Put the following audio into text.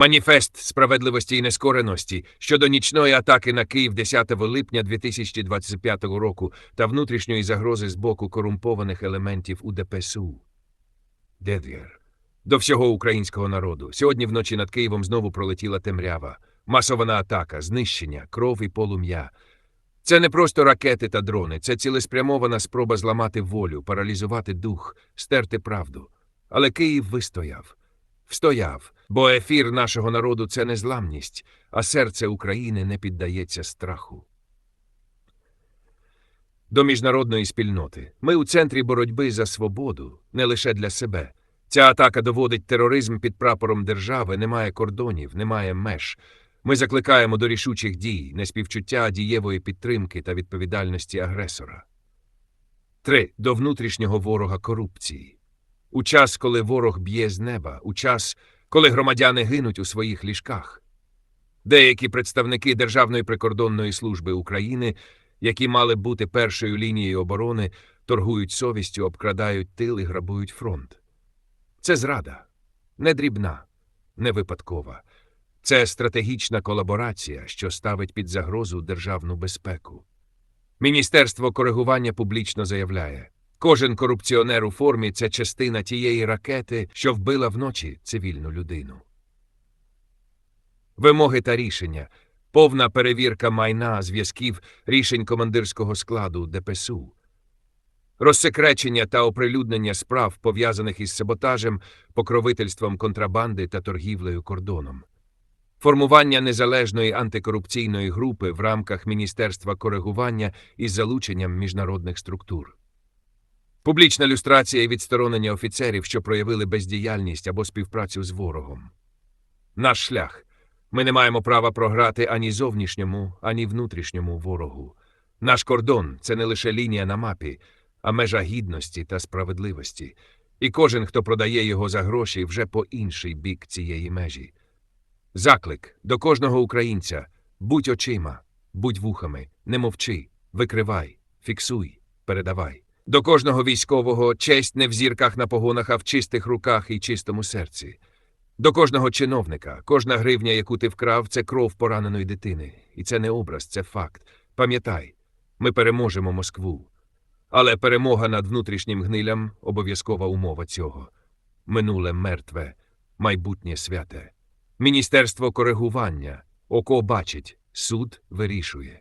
Маніфест справедливості і нескореності щодо нічної атаки на Київ 10 липня 2025 року та внутрішньої загрози з боку корумпованих елементів УДПСУ. Дедвір. До всього українського народу. Сьогодні вночі над Києвом знову пролетіла темрява. Масована атака, знищення, кров і полум'я. Це не просто ракети та дрони, це цілеспрямована спроба зламати волю, паралізувати дух, стерти правду. Але Київ вистояв. Встояв, бо ефір нашого народу це не зламність, а серце України не піддається страху. До міжнародної спільноти. Ми у центрі боротьби за свободу, не лише для себе. Ця атака доводить тероризм під прапором держави, немає кордонів, немає меж. Ми закликаємо до рішучих дій, неспівчуття дієвої підтримки та відповідальності агресора. 3. До внутрішнього ворога корупції. У час, коли ворог б'є з неба, у час, коли громадяни гинуть у своїх ліжках. Деякі представники Державної прикордонної служби України, які мали бути першою лінією оборони, торгують совістю, обкрадають тил і грабують фронт. Це зрада, не дрібна, не випадкова. Це стратегічна колаборація, що ставить під загрозу державну безпеку. Міністерство коригування публічно заявляє, кожен корупціонер у формі це частина тієї ракети, що вбила вночі цивільну людину. Вимоги та рішення, повна перевірка майна, зв'язків, рішень командирського складу ДПСУ, розсекречення та оприлюднення справ, пов'язаних із саботажем, покровительством контрабанди та торгівлею кордоном. Формування незалежної антикорупційної групи в рамках Міністерства коригування із залученням міжнародних структур. Публічна люстрація і відсторонення офіцерів, що проявили бездіяльність або співпрацю з ворогом. Наш шлях. Ми не маємо права програти ані зовнішньому, ані внутрішньому ворогу. Наш кордон це не лише лінія на мапі, а межа гідності та справедливості. І кожен, хто продає його за гроші, вже по інший бік цієї межі. Заклик до кожного українця будь очима, будь вухами, не мовчи, викривай, фіксуй, передавай. До кожного військового честь не в зірках на погонах, а в чистих руках і чистому серці. До кожного чиновника, кожна гривня, яку ти вкрав, це кров пораненої дитини. І це не образ, це факт. Пам'ятай, ми переможемо Москву. Але перемога над внутрішнім гнилям обов'язкова умова цього. Минуле мертве, майбутнє святе. Міністерство коригування. Око бачить, суд вирішує.